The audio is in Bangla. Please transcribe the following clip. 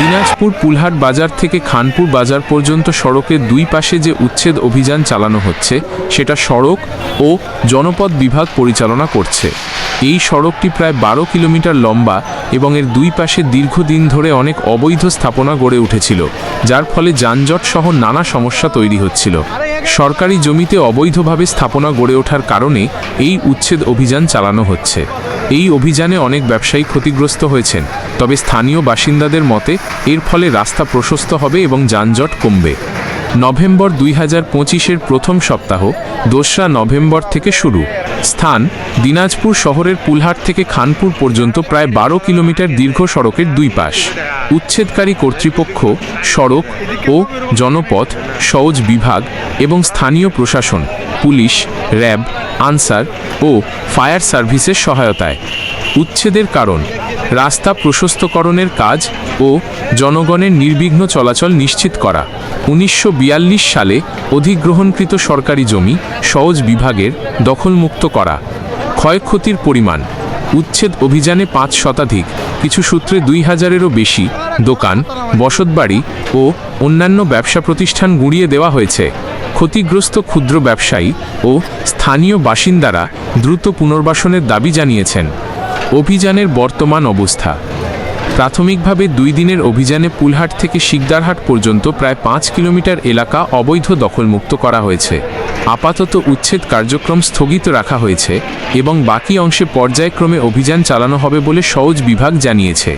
দিনাজপুর পুলহাট বাজার থেকে খানপুর বাজার পর্যন্ত সড়কের দুই পাশে যে উচ্ছেদ অভিযান চালানো হচ্ছে, সেটা সড়ক ও জনপদ বিভাগ পরিচালনা করছে। এই সড়কটি প্রায় বারো কিলোমিটার লম্বা এবং এর দুই পাশে দীর্ঘদিন ধরে অনেক অবৈধ স্থাপনা গড়ে উঠেছিল, যার ফলে যানজট সহ নানা সমস্যা তৈরি হচ্ছিল। সরকারি জমিতে অবৈধভাবে স্থাপনা গড়ে ওঠার কারণে এই উচ্ছেদ অভিযান চালানো হচ্ছে। এই অভিযানে অনেক ব্যবসায়ী ক্ষতিগ্রস্ত হয়েছেন, তবে স্থানীয় বাসিন্দাদের মতে এর ফলে রাস্তা প্রশস্ত হবে এবং যানজট কমবে। নভেম্বর দুই হাজার পঁচিশের প্রথম সপ্তাহ, দোসরা নভেম্বর থেকে শুরু। স্থান, দিনাজপুর শহরের পুলহাট থেকে খানপুর পর্যন্ত প্রায় বারো কিলোমিটার দীর্ঘ সড়কের দুই পাশ। উচ্ছেদকারী কর্তৃপক্ষ, সড়ক ও জনপথ সওজ বিভাগ এবং স্থানীয় প্রশাসন, পুলিশ, র্যাব আনসার ও ফায়ার সার্ভিসের সহায়তায়। উচ্ছেদের কারণ, রাস্তা প্রশস্তকরণের কাজ ও জনগণের নির্বিঘ্ন চলাচল নিশ্চিত করা। উনিশশো বিয়াল্লিশ সালে অধিগ্রহণকৃত সরকারি জমি সহজ বিভাগের দখলমুক্ত করা। ক্ষয়ক্ষতির পরিমাণ, উচ্ছেদ অভিযানে পাঁচ শতাধিক, কিছু সূত্রে দুই হাজারেরও বেশি দোকান, বসতবাড়ি ও অন্যান্য ব্যবসা প্রতিষ্ঠান গুঁড়িয়ে দেওয়া হয়েছে। ক্ষতিগ্রস্ত ক্ষুদ্র ব্যবসায়ী ও স্থানীয় বাসিন্দারা দ্রুত পুনর্বাসনের দাবি জানিয়েছেন। অভিযানের বর্তমান অবস্থা। প্রাথমিকভাবে দুই দিনের অভিযানে পুলহাট থেকে শিকদারহাট পর্যন্ত প্রায় পাঁচ কিলোমিটার এলাকা অবৈধ দখলমুক্ত করা হয়েছে। আপাতত উচ্ছেদ কার্যক্রম স্থগিত রাখা হয়েছে এবং বাকি অংশে পর্যায়ক্রমে অভিযান চালানো হবে বলে সওজ বিভাগ জানিয়েছে।